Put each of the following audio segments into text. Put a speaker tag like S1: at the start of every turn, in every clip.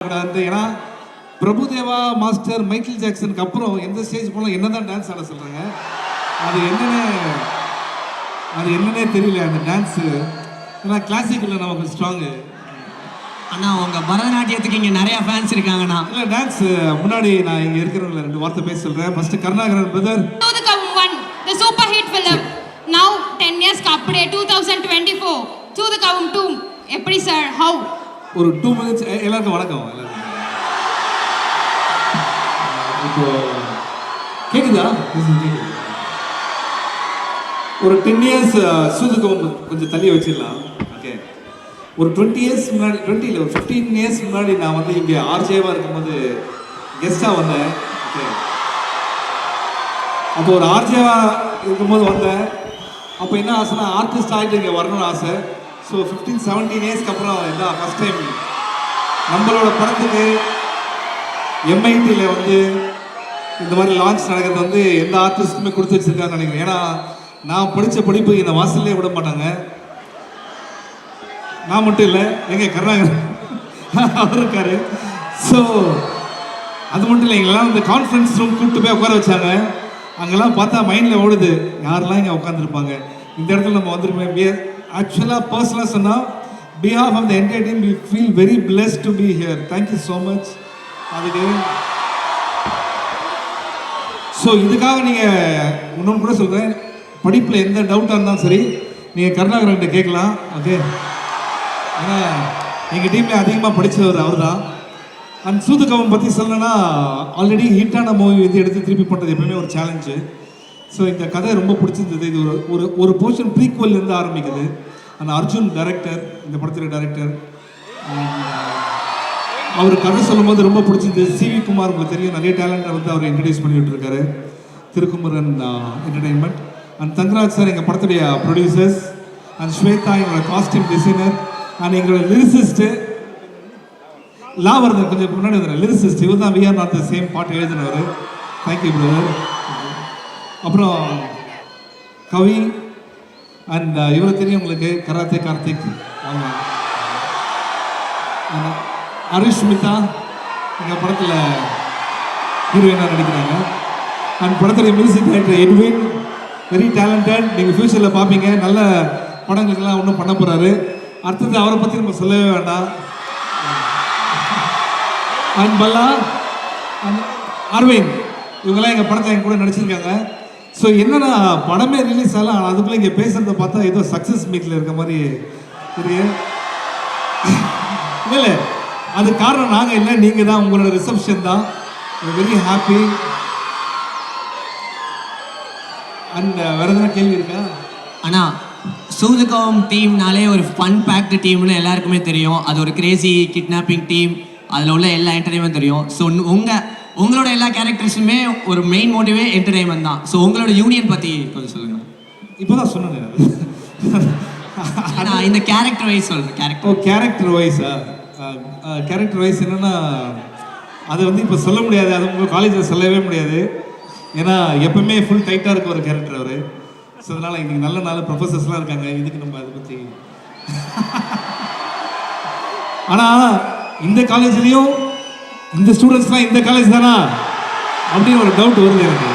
S1: வந்து ஏன்னா Prabhudeva master Michael ஜாக்சனுக்கு அப்புறம் எந்த ஸ்டேஜ் போனால் என்னதான் டான்ஸ் ஆட சொல்கிறாங்க அது என்னன்னு அது என்னன்னே தெரியல அந்த டான்ஸு ஏன்னா கிளாசிக்கில் நமக்கு ஸ்ட்ராங்கு
S2: அண்ணா உங்க பரதநாட்டியத்துக்கு இங்க நிறைய ஃபேன்ஸ் இருக்காங்கண்ணா.
S1: இல்லை டான்ஸ் முன்னாடி நான் இங்கே இருக்கிறவங்கள ரெண்டு வார்த்தை பேச சொல்கிறேன் first
S3: Karunakaran brother the super hit film. Now 10 years kapde 2024. Sudhakam two. எப்படி சார் ஹவு
S1: ஒரு டூ மினிட்ஸ் எல்லாருக்கும் வணக்கம். எல்லாருக்கும். இப்போ கேக்குதா? ஒரு டென் இயர்ஸ் சூதுக்கம் கொஞ்சம் தள்ளி வச்சிடலாம். ஓகே ஒரு டுவெண்ட்டி இயர்ஸ் முன்னாடி டுவெண்ட்டி இல்லை ஒரு ஃபிஃப்டீன் இயர்ஸ் முன்னாடி நான் வந்து இங்கே ஆர்ஜேவாக இருக்கும்போது கெஸ்ட்டாக வந்தேன். ஓகே அப்போ ஒரு ஆர்ஜேவாக இருக்கும்போது வந்தேன். அப்போ என்ன ஆசைனா ஆர்டிஸ்ட் ஆகிட்டு இங்கே வரணும்னு ஆசை. ஸோ ஃபிஃப்டீன் செவன்டீன் இயர்ஸ்க்கு அப்புறம் இதான் ஃபஸ்ட் டைம் நம்மளோட படத்துக்கு எம்ஐடியில் வந்து இந்த மாதிரி லான்ச் நடக்கிறது வந்து எந்த ஆர்டிஸ்ட்டுமே கொடுத்து வச்சுருக்காங்கன்னு நினைக்கிறேன். ஏன்னா நான் படித்த படிப்பு என்னை வாசல்லே விட மாட்டாங்க. நான் மட்டும் இல்லை எங்கள் கருணாகரன் அவர் இருக்காரு. ஸோ அது மட்டும் இல்லை எங்கெல்லாம் இந்த கான்ஃபரன்ஸ் ரூம் கூப்பிட்டு போய் உட்கார வச்சாங்க. அங்கெல்லாம் பார்த்தா மைண்டில் ஓடுது யாரெல்லாம் இங்கே உட்காந்துருப்பாங்க இந்த இடத்துல நம்ம வந்துருப்போம் ஆக்சுவலாக பர்சனலாக சொன்னால் behalf of the entire team we feel very blessed to be here thank you so much அதுக்கு ஸோ இதுக்காக நீங்கள் இன்னொன்று கூட சொல்கிறேன் படிப்பில் எந்த டவுட்டாக இருந்தாலும் சரி நீங்கள் கருணாகரன்கிட்ட கேட்கலாம். ஓகே ஏன்னா எங்கள் டீமில் அதிகமாக படித்தவர் அவர் தான் அண்ட் சூதுகவம் பற்றி சொல்லணும்னா ஆல்ரெடி ஹிட்டான மூவி வந்து எடுத்து திருப்பி பண்ணுறது எப்பவுமே ஒரு சேலஞ்சு ஸோ இந்த கதை ரொம்ப பிடிச்சிருந்தது. இது ஒரு ஒரு ஒரு போர்ஷன் ப்ரீக்வல் இருந்து ஆரம்பிக்குது. அந்த அர்ஜுன் டைரக்டர் இந்த படத்தில் டைரக்டர் அவர் கதை சொல்லும்போது ரொம்ப பிடிச்சிருந்தது. சிவி குமார் உங்களுக்கு தெரியும். நிறைய டேலண்ட்டை வந்து அவர் இன்ட்ரடியூஸ் பண்ணிகிட்டு இருக்காரு Thirukumaran uh, entertainment and Thangaraj sir எங்கள் படத்துடைய ப்ரொடியூசர்ஸ் அண்ட் ஸ்வேதா எங்களோட காஸ்டியூம் டிசைனர் அண்ட் எங்களோட லிரிசிஸ்ட்டு லாவர்தன் கொஞ்சம் முன்னாடி வந்துடுறேன் லிரிசிஸ்ட் இவர் தான் we are not the same பாட்டு எழுதினவர். தேங்க்யூ பிரதர் அப்புறம் கவி அண்ட் இவரை தெரியும் உங்களுக்கு கராத்தே கார்த்திக். ஆமாம் அரிஷ்மிதா எங்கள் படத்தில் ஹீரோயினாக நடிக்கிறாங்க? அண்ட் படத்துடைய music director Edwin very talented நீங்கள் ஃப்யூச்சரில் பார்ப்பீங்க நல்ல படங்களுக்கெல்லாம் ஒன்றும் பண்ண போகிறாரு அடுத்தது அவரை பற்றி நம்ம சொல்லவே வேண்டாம். அண்ட் பல்லா அண்ட் அரவிந்த் இவங்கெல்லாம் எங்கள் படத்தை எங்கள் கூட நடிச்சிருக்காங்க. ஸோ என்னன்னா படமே ரிலீஸ் ஆகலாம் ஆனால் அதுக்குள்ளே இங்கே பேசுகிறத பார்த்தா ஏதோ சக்ஸஸ் மீட்டில் இருக்க மாதிரி தெரியும் இல்லை அது காரணம் நாங்கள் இல்லை நீங்கள் தான். உங்களோட ரிசப்ஷன் தான். வெரி ஹாப்பி அண்ட் வேறு எதனா கேள்வி இருக்கா?
S2: அண்ணா சூதுகம் டீம்னாலே ஒரு ஃபன் பேக்டு டீம்னு எல்லாருக்குமே தெரியும். அது ஒரு கிரேசி கிட்னாப்பிங் டீம் அதில் உள்ள எல்லா என்டர்டைன்மெண்ட் தெரியும். ஸோ உங்கள் உங்களோட எல்லா கேரக்டர்ஸுமே ஒரு மெயின் மோட்டிவே என்டர்டைன்மெண்ட் தான். ஸோ உங்களோட யூனியன் பற்றி கொஞ்சம் சொல்லுங்கள்
S1: இப்போ தான் சொன்னேன்
S2: நான். இந்த கேரக்டர் வைஸ் சொல்கிறேன்
S1: ஓ
S2: கேரக்டர்
S1: கேரக்டர் வைஸா கேரக்டர் வைஸ் என்னன்னா அது வந்து இப்போ சொல்ல முடியாது. அது உங்கள் காலேஜில் சொல்லவே முடியாது. ஏன்னா எப்பவுமே ஃபுல் டைட்டாக இருக்க ஒரு கேரக்டர் அவர். ஸோ அதனால் இன்னைக்கு நல்ல நல்ல ப்ரொஃபஸர்ஸ்லாம் இருக்காங்க. இதுக்கு நம்ம அதை பற்றி ஆனால் இந்த காலேஜ்லேயும் இந்த ஸ்டூடெண்ட்ஸ்லாம் இந்த காலேஜ் தானா? அப்படின்னு ஒரு டவுட் வருது எனக்கு.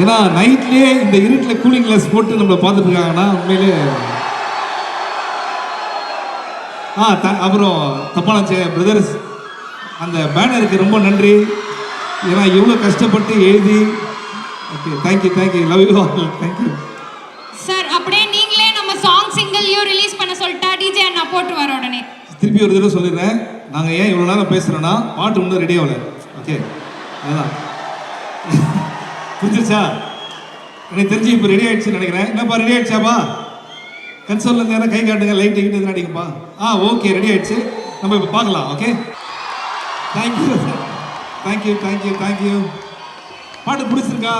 S1: ஏன்னா நைட்லயே இந்த இருட்டில் கூலிங் கிளாஸ் போட்டு நம்மளை பார்த்துட்டு இருக்காங்கன்னா உண்மையிலே ஆ த அப்புறம் தப்பான பிரதர்ஸ் அந்த பேனருக்கு ரொம்ப நன்றி. ஏன்னா எவ்வளோ கஷ்டப்பட்டு எழுதி
S3: okay thank you thank you love you all thank you
S1: திருப்பி ஒரு தடவை சொல்லிடுறேன். நாங்கள் ஏன் இவ்வளோ நேரம் பேசுகிறோன்னா பாட்டு இன்னும் ரெடி ஆகலை. ஓகே அதுதான் புரிஞ்சிருச்சா? எனக்கு தெரிஞ்சு இப்போ ரெடி ஆயிடுச்சுன்னு நினைக்கிறேன். என்னப்பா ரெடி ஆயிடுச்சாப்பா? கன்சோல்ல இருந்து கை காட்டுங்க லைட் கிட்ட எதுனா அடிக்கும்பா ஆ ஓகே ரெடி ஆயிடுச்சு. நம்ம இப்போ பார்க்கலாம் okay thank you thank you thank you thank you பாட்டு பிடிச்சிருக்கா?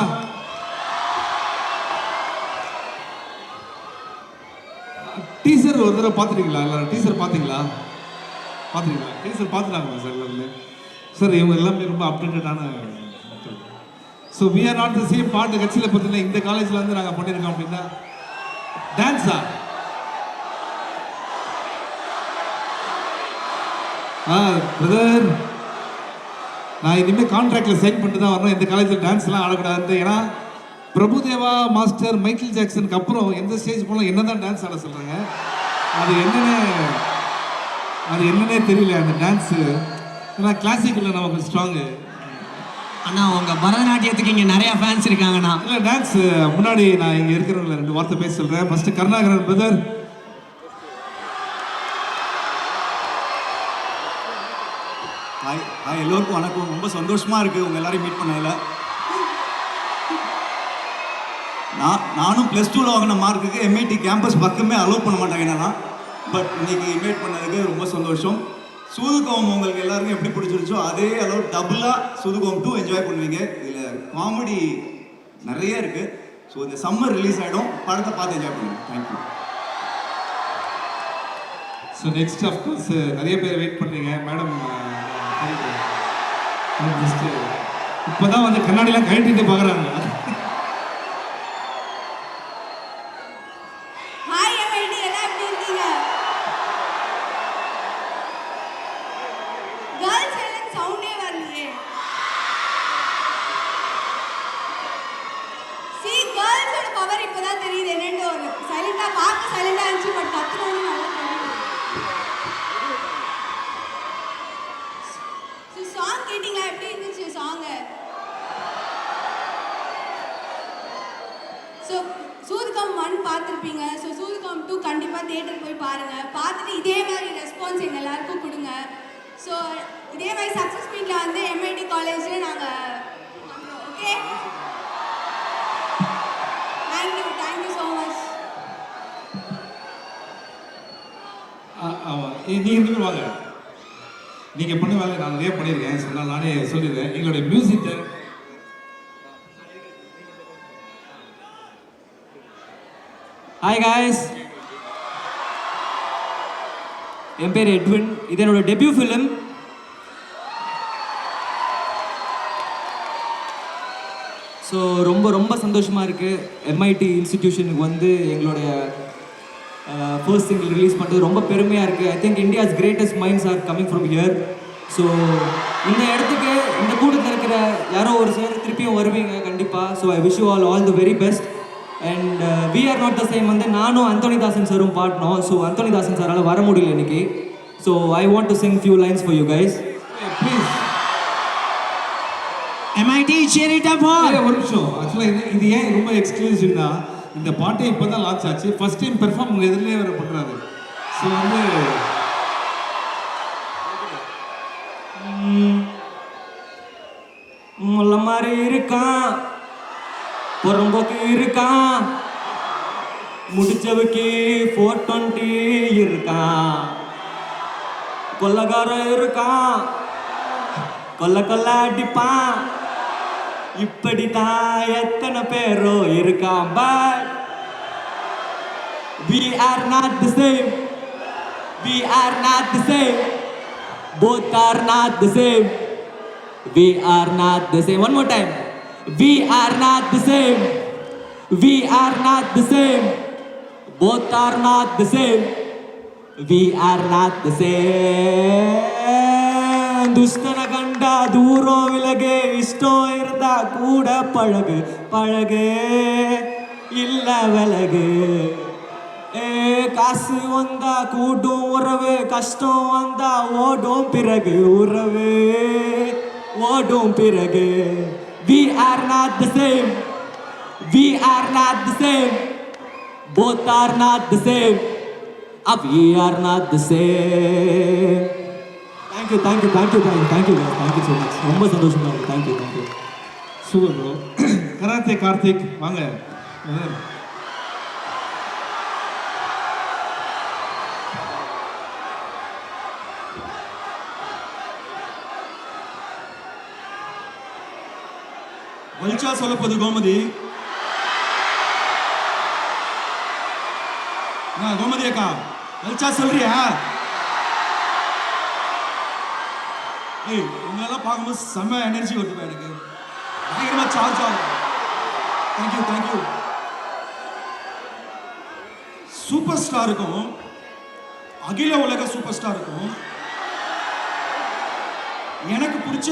S1: டீசர் ஒரு தடவை பார்த்துட்டீங்களா? இல்லை டீசர் பார்த்தீங்களா? பார்த்துருக்கீங்களா? ஏன் சார் பார்த்துட்டாங்களா சார் எல்லாருமே? சார் இவங்க எல்லாமே ரொம்ப அப்டேட்டடான so we are not the same பாட்டு கட்சியில் பார்த்தீங்கன்னா இந்த காலேஜில் வந்து நாங்கள் பண்ணியிருக்கோம் அப்படின்னா டான்ஸா ஆ? பிரதர் நான் இனிமேல் கான்ட்ராக்டில் சைன் பண்ணிட்டு தான் வரணும். இந்த காலேஜில் டான்ஸ்லாம் ஆடக்கூடாது ஏன்னா பிரபுதேவா மாஸ்டர் மைக்கேல் ஜாக்சனுக்கு அப்புறம் எந்த ஸ்டேஜ் போனால் என்ன தான் டான்ஸ் ஆட சொல்கிறாங்க அது என்னென்னு அது என்னன்னே தெரியல அந்த டான்ஸு ஏன்னா கிளாசிக்கில் நமக்கு ஸ்ட்ராங்கு
S2: அண்ணா உங்க பரதநாட்டியத்துக்கு இங்க நிறைய ஃபேன்ஸ் இருக்காங்கண்ணா.
S1: இல்லை டான்ஸ் முன்னாடி நான் இங்கே இருக்கிறவங்கள ரெண்டு வார்த்தை பேச சொல்கிறேன் first Karunakaran brother
S4: hi hi எல்லோருக்கும் வணக்கம். ரொம்ப சந்தோஷமா இருக்கு உங்க எல்லாரையும் மீட் பண்ணதில். நான் நானும் ப்ளஸ் டூவில் வாங்கின மார்க்குக்கு எம்ஐடி கேம்பஸ் பக்கமே அலோவ் பண்ண மாட்டாங்க என்னன்னா. பட் இன்னைக்கு இன்வைட் பண்ணதுக்கு ரொம்ப சந்தோஷம். சூதுகோம் உங்களுக்கு எல்லாருக்கும் எப்படி பிடிச்சிருச்சோ அதே அளவு டபுளாக சூதுகோம் டூ என்ஜாய் பண்ணுவீங்க. இதில் காமெடி நிறைய இருக்கு. ஸோ இந்த சம்மர் ரிலீஸ் ஆகிடும் படத்தை பார்த்து என்ஜாய் பண்ணுங்க. தேங்க்யூ
S1: ஸோ நெக்ஸ்ட் அஃப்கோர்ஸ் நிறைய பேர் வெயிட் பண்ணுறீங்க மேடம் இப்போ தான் வந்து கண்ணாடிலாம் கழட்டிட்டு பார்க்குறாங்க
S5: ஹாய் எம்ஐடி எல்லாம் எப்படி இருக்கீங்க கேர்ள்ஸ் எல்லாம் சவுண்டே வரலையே சி கேர்ள்ஸோட பவர் இப்போதான் தெரியுது என்னன்னு ஒரு சைலண்டா பார்க்க சைலண்டா இருந்துச்சு பட் கத்துறவங்க நல்லா தெரியுது ஸோ சாங் கேட்டிங்களா எப்படி இருந்துச்சு சாங்கு ஸோ சூதுகம் ஒன் பார்த்துருப்பீங்க ஸோ சூதுகம் டூ கண்டிப்பாக தியேட்டர் போய் பாருங்கள் பார்த்துட்டு இதே மாதிரி ரெஸ்பான்ஸ் எங்கள் எல்லாருக்கும் கொடுங்க ஸோ இதே மாதிரி சக்ஸஸ் மீட்டில் வந்து எம்ஐடி காலேஜில் நாங்கள் பண்ணுறோம் okay thank you thank you
S1: so much ஆமாம் நீங்கள் வாங்க நீங்கள் பண்ண வேலை நான் நிறைய பண்ணியிருக்கேன். சொன்னால் நானே சொல்லிடுறேன். எங்களுடைய மியூசிக்
S6: ஹாய் காய்ஸ் என் பேர் எட்வின். இது என்னோட டெபியூ ஃபிலிம் ஸோ ரொம்ப ரொம்ப சந்தோஷமாக இருக்குது எம்ஐடி இன்ஸ்டிடியூஷனுக்கு வந்து எங்களுடைய ஃபர்ஸ்ட் சிங்கிள் ரிலீஸ் பண்ணுறது ரொம்ப பெருமையாக இருக்குது I think India's greatest minds are coming from here so இந்த இடத்துக்கு இந்த கூட்டத்தில் இருக்கிற யாரோ ஒரு சிலர் திருப்பியும் வருவீங்க கண்டிப்பாக so I wish you all all the very best and we are not the same வந்து நானும் அந்தோனிதாசன் சாரும் பாடினோம். ஸோ அந்தோனிதாசன் சாரால் வர முடியல இன்னைக்கு. So I want to sing few lines for
S1: you
S2: guys please MIT up for
S1: ஒரு நிமிஷம். ஆக்சுவலாக இது இது ஏன் ரொம்ப எக்ஸ்க்ளூசிவ்னா இந்த பாட்டை இப்போ தான் லான்ச் ஆச்சு. ஃபர்ஸ்ட் டைம் பெர்ஃபார்ம் உங்கள் எதிரிலே வேறு பண்ணுறாரு ஸோ வந்து
S6: முள்ள மாதிரி இருக்கான். புறம்போக்கு இருக்கான். முடிச்சவுக்கு ஃபோர் டுவெண்ட்டி இருக்கான். கொல்லக்காரன் இருக்கான். கொல்ல கொல்ல அடிப்பான். இப்படித்தான் எத்தனை பேரோ இருக்கான் but we are not the same we are not the same both are not the same we are not the same one more time we are not the same we are not the same both are not the same we are not the same துஷ்டன கண்டா தூரம் விலகு இஷ்டம் இருந்தா கூட பழகு பழகு இல்ல விலகு. ஏ காசு வந்தா கூட்டும் உறவு கஷ்டம் வந்தா ஓடும் பிறகு உறவு. ஓடும் பிறகு. We are not the same we are not the same both are not the same up we are not the same thank you thank you thank you thank you thank you thank you so much ரொம்ப சந்தோஷமாக இருக்குது thank you thank you
S1: super bro karate Karthik வாங்க
S4: வலிச்சா சொல்லப்போது கோமதி கோமதி அக்கா வலிச்சா சொல்றியா ஏய் உங்களெல்லாம் பார்க்கும்போது செம்ம எனர்ஜி வருதுப்பா எனக்கு. பயங்கரமாக சார்ஜ் ஆகும் தேங்க்யூ தேங்க்யூ சூப்பர் ஸ்டாருக்கும் அகில உலக சூப்பர் ஸ்டாருக்கும்
S7: எனக்கு பிடிச்ச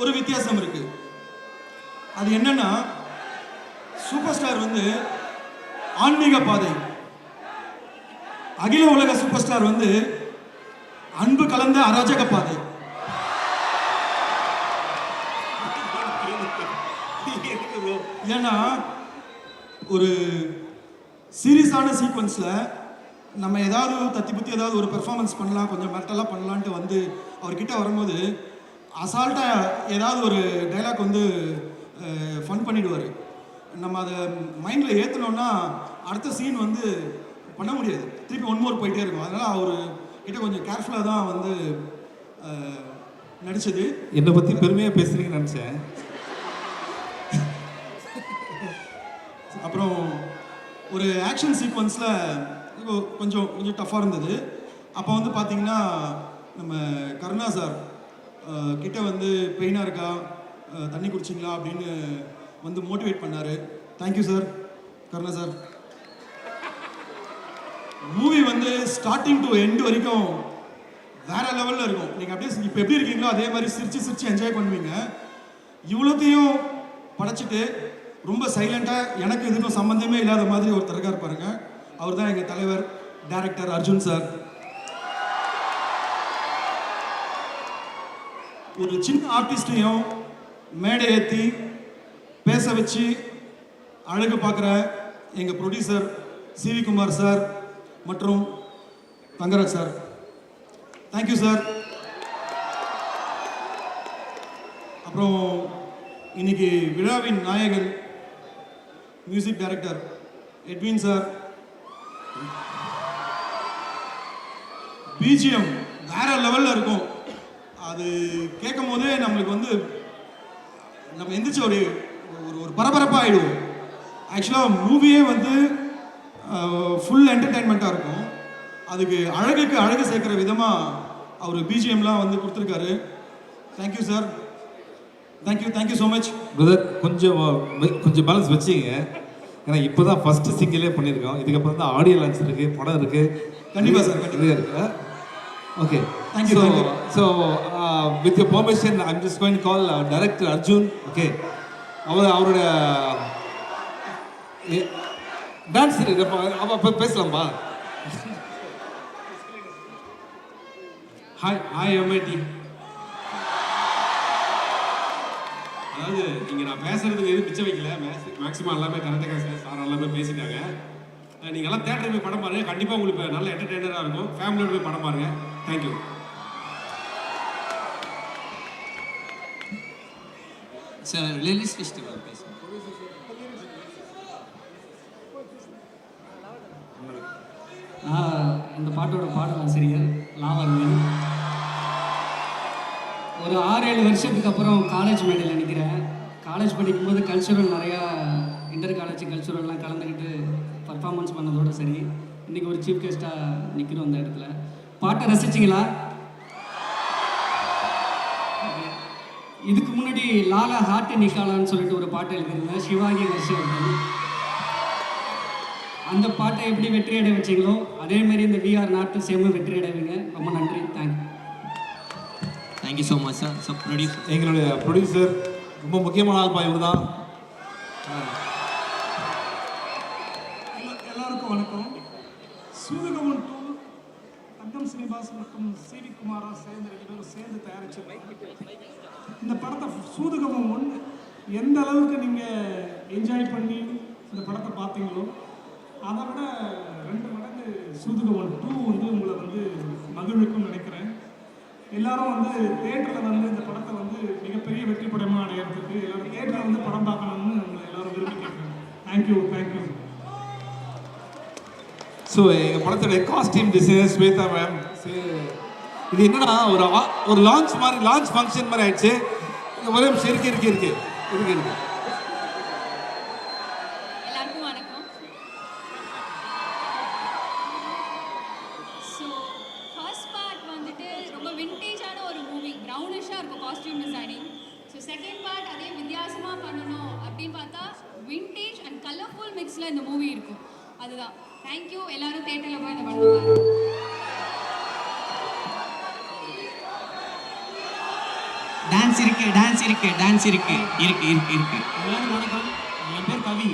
S7: ஒரு வித்தியாசம் இருக்கு. அது என்னன்னா சூப்பர் ஸ்டார் வந்து ஆன்மீக பாதை. அகில உலக சூப்பர் ஸ்டார் வந்து அன்பு கலந்த அராஜக பாதை. ஏன்னா ஒரு சீரியஸான சீக்வன்ஸில் நம்ம ஏதாவது தத்தி புத்தி ஏதாவது ஒரு பெர்ஃபார்மன்ஸ் பண்ணலாம் கொஞ்சம் மெட்டலாக பண்ணலான்ட்டு வந்து அவர்கிட்ட வரும்போது அசால்ட்டாக ஏதாவது ஒரு டைலாக் வந்து ஃபன் பண்ணிவிடுவார் நம்ம அதை மைண்டில் ஏற்றினோன்னா அடுத்த சீன் வந்து பண்ண முடியாது. திருப்பி ஒன் மோர் போயிட்டே இருக்கும். அதனால் அவர் கிட்ட கொஞ்சம் கேர்ஃபுல்லாக தான் வந்து நடித்தது
S1: என்னை பற்றி பெருமையாக பேசுகிறீங்கன்னு நினச்சேன்.
S7: அப்புறம் ஒரு ஆக்ஷன் சீக்வன்ஸில் கொஞ்சம் கொஞ்சம் டஃப்பாக இருந்தது. அப்போ வந்து பார்த்தீங்கன்னா நம்ம கருணா சார் கிட்டே கிட்ட வந்து பெயினாக இருக்கா? தண்ணி குடிச்சிங்களா? அப்படின்னு வந்து மோட்டிவேட் பண்ணார். Thank you sir Karuna sir. Movie வந்து ஸ்டார்டிங் டு எண்ட் வரைக்கும் வேற லெவலில் இருக்கும். நீங்கள் அப்படியே இப்போ எப்படி இருக்கீங்களோ அதே மாதிரி சிரித்து சிரித்து என்ஜாய் பண்ணுவீங்க. இவ்வளோத்தையும் படைச்சிட்டு ரொம்ப சைலண்டாக எனக்கு எதுவும் சம்மந்தமே இல்லாத மாதிரி ஒருத்தர் இருக்கார் பாருங்க. அவர் தான் எங்கள் தலைவர் டைரக்டர் அர்ஜுன் சார் ஒரு சின்ன ஆர்டிஸ்டையும் மேடை ஏற்றி பேச வச்சு அழகு பார்க்குற எங்கள் ப்ரொடியூசர் சிவி குமார் சார் மற்றும் தங்கராஜ் சார் தேங்க்யூ சார் அப்புறம் இன்னைக்கு விழாவின் நாயகன் music director Edwin sir BGM வேற லெவலில் இருக்கும். அது கேட்கும் போதே நம்மளுக்கு வந்து நம்ம எந்திரிச்சு ஒரு ஒரு ஒரு பரபரப்பாக ஆகிடுவோம் ஆக்சுவலாக மூவியே வந்து ஃபுல் என்டர்டைன்மெண்ட்டாக இருக்கும். அதுக்கு அழகுக்கு அழகு சேர்க்குற விதமாக அவர் பிஜிஎம்லாம் வந்து கொடுத்துருக்காரு. Thank you sir thank you
S1: thank you so much brother கொஞ்சம் கொஞ்சம் பேலன்ஸ் வச்சுங்க ஏன்னா இப்போ தான் ஃபஸ்ட்டு சிங்கிளே பண்ணியிருக்கோம். இதுக்கப்புறம் தான் ஆடியோ லான்ச் இருக்குது படம் இருக்குது
S7: கண்டிப்பா sir, கண்டிப்பா.
S1: நிறைய இருக்கு okay
S7: Thank you,
S1: so
S7: with you
S1: permission I'm just going call director Arjun okay அவர் அவரோட டான்ஸ் அவ இப்போ பேசலாம்பா?
S8: ஹாய் ஹாய் எம்ஐடி அதாவது இங்கே நான் பேசுறதுக்கு எதுவும் பிச்சை வைக்கல. மேக்ஸிமம் எல்லாமே கரெக்டாக சார் எல்லாமே பேசிட்டாங்க. அஹ் நீங்க எல்லாம் தேட்டருக்கு போய் படம் பாருங்க. கண்டிப்பாக உங்களுக்கு நல்ல என்டர்டெய்னராக இருக்கும். ஃபேமிலியோட போய் படம் பாருங்க. தேங்க்யூ
S2: சார் ரிலீஸ் ஃபெஸ்டிவல் பேசுங்க.
S9: நான் இந்த பாட்டோட பாடலாசிரியர் லாவர்மன் ஒரு ஆறு ஏழு வருஷத்துக்கு அப்புறம் காலேஜ் மேடையில் நிற்கிறேன் காலேஜ் படிக்கும்போது கல்ச்சுரல் நிறையா இன்டர் காலேஜ் கல்ச்சுரல்லாம் கலந்துக்கிட்டு பர்ஃபார்மன்ஸ் பண்ணதோட சரி இன்றைக்கி ஒரு சீஃப் கெஸ்ட்டாக நிற்கிறோம் அந்த இடத்துல. பாட்டை ரசிச்சிங்களா? இதுக்கு முன்னாடி லாலா ஹார்ட் நிக்காலான்னு சொல்லிட்டு ஒரு பாட்டு எழுதியிருந்தேன் சிவாஜி ஹர்ஷவர்தன். அந்த பாட்டை எப்படி வெற்றி அடைய வச்சீங்களோ அதே மாதிரி இந்த விஆர் நாட்டு சேம வெற்றி அடைவீங்க. ரொம்ப நன்றி.
S2: Thank you thank you so much sir so produce
S1: எங்களுடைய ப்ரொடியூசர் ரொம்ப முக்கியமான ஆள் பா இவர் தான்
S10: எல்லா- எல்லாருக்கும் வணக்கம். சூதுகவன் டூ தங்கம் சினிமாஸ் மற்றும் சிவி குமாரா சேர்ந்து ரெண்டு பேரும் சேர்ந்து தயாரிச்சிருக்கோம் இந்த படத்தை சூதுகவன் ஒன் எந்த அளவுக்கு நீங்கள் என்ஜாய் பண்ணி இந்த படத்தை பார்த்தீங்களோ அதை விட ரெண்டு மடங்கு சூதுகவன் டூ வந்து உங்களை வந்து மகிழ்விக்கும் நினைக்கிறேன் எல்லாரும் வந்து தேட்டரில் வந்து இந்த படத்தை வந்து மிகப்பெரிய வெற்றி படமாக அடையிறதுக்கு எல்லாரும் தேட்டரில் வந்து படம் பார்க்கணும்னு உங்களை எல்லாரும் விரும்பி கேட்குறேன் தேங்க்யூ தேங்க்யூ
S1: ஸோ எங்கள் படத்துடைய காஸ்டியூம் டிசைனர் ஸ்வேதா மேம் இது என்னன்னா ஒரு ஒரு லான்ச் மாதிரி லான்ச் ஃபங்க்ஷன் மாதிரி ஆயிடுச்சு. ஒரே இருக்கு இருக்கு இருக்கு இருக்கு இருக்கு
S3: எல்லாருக்கும் வணக்கம் ஸோ ஃபர்ஸ்ட் பார்ட் வந்துட்டு ரொம்ப விண்டேஜான ஒரு மூவி ப்ரௌனிஷாக இருக்கும் costume designing so second part அதே வித்தியாசமாக பண்ணணும் அப்படின்னு பார்த்தா விண்டேஜ் அண்ட் கலர்ஃபுல் மிக்ஸில் இந்த மூவி இருக்கும். அதுதான். தேங்க்யூ எல்லாரும் தேட்டரில் போய் இந்த படம் பாருங்க.
S2: இருக்கு டான்ஸ் இருக்கு டான்ஸ் இருக்கு. இருக்கு இருக்கு இருக்கு.
S11: எல்லாரும் வணக்கம். என் பேர் கவி.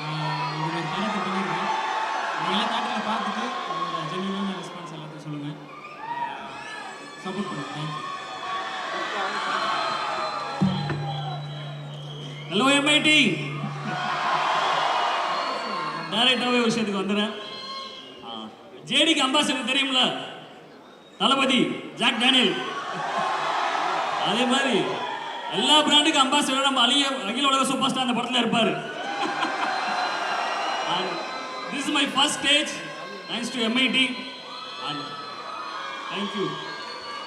S11: நான் ஒரு கேரக்டர் பண்ணியிருக்கேன் எல்லாம் தேட்டரில் பார்த்துட்டு உங்களோட ஜென்யூனான ரெஸ்பான்ஸ் எல்லாத்தையும் சொல்லுங்கள் சப்போர்ட் பண்ணுங்கள் தேங்க்யூ ஹலோ எம்ஐடி டேரெக்டாகவே விஷயத்துக்கு வந்துடுறேன் ஜேடிக்கு அம்பாசிடர் தெரியும்ல? தளபதி ஜாக் டேனியல் அதே மாதிரி எல்லா பிராண்டுக்கும் அம்பாசிடர் நம்ம அழிய அகில உலக சூப்பர் ஸ்டார் அந்த படத்தில் இருப்பார். This is my first stage thanks to MIT and thank you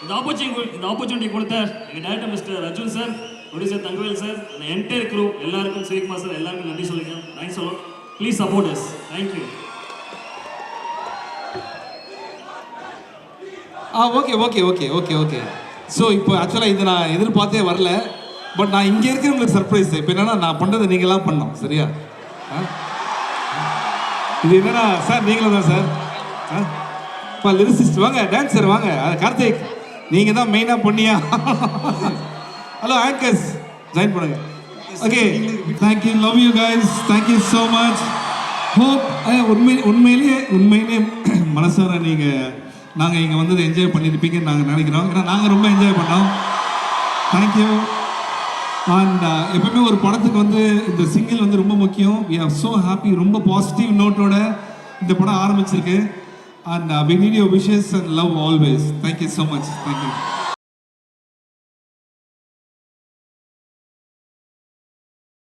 S11: இந்த ஆப்பர்ச்சுனிட்டி இந்த ஆப்பர்ச்சுனிட்டி கொடுத்த எங்கள் director mister Arjun sir producer Thangavel sir அந்த என்டையர் க்ரூ எல்லாருக்கும் சிவிகுமார் சார் எல்லாருக்கும் நன்றி சொல்லிக்கிறேன் தேங்க்ஸ் சொல்லணும் please support us
S1: thank you ah okay okay okay okay okay so இப்போ ஆக்சுவலாக இது நான் எதிர்பார்த்தே வரல. பட் நான் இங்கே இருக்கிறவங்களுக்கு சர்ப்ரைஸ் இப்போ என்னென்னா நான் பண்ணுறதை நீங்களாம் பண்ணோம் சரியா? ஆ? இது என்னன்னா சார் நீங்களும் தான் சார் ஆ? இப்போ லிரிசிஸ்ட் வாங்க டான்ஸர் வாங்க. கார்த்திக். நீங்கள் தான் மெயினாக பண்ணியா ஹலோ ஆங்கர்ஸ் ஜாயின் பண்ணுங்க. Okay thank you love you guys thank you so much hope உண்மை உண்மையிலேயே உண்மையிலேயே மனசார நீங்கள் நாங்கள் இங்கே வந்ததை என்ஜாய் பண்ணியிருப்பீங்கன்னு நாங்கள் நினைக்கிறோம். ஏன்னா நாங்கள் ரொம்ப என்ஜாய் பண்ணோம். தேங்க்யூ அண்ட் எப்பவுமே ஒரு படத்துக்கு வந்து இந்த சிங்கிள் வந்து ரொம்ப முக்கியம். வி ஆர் ஸோ ஹாப்பி ரொம்ப பாசிட்டிவ் நோட்டோட இந்த படம் ஆரம்பிச்சிருக்கு. And uh, we need your wishes and love always. Thank you so much. Thank you.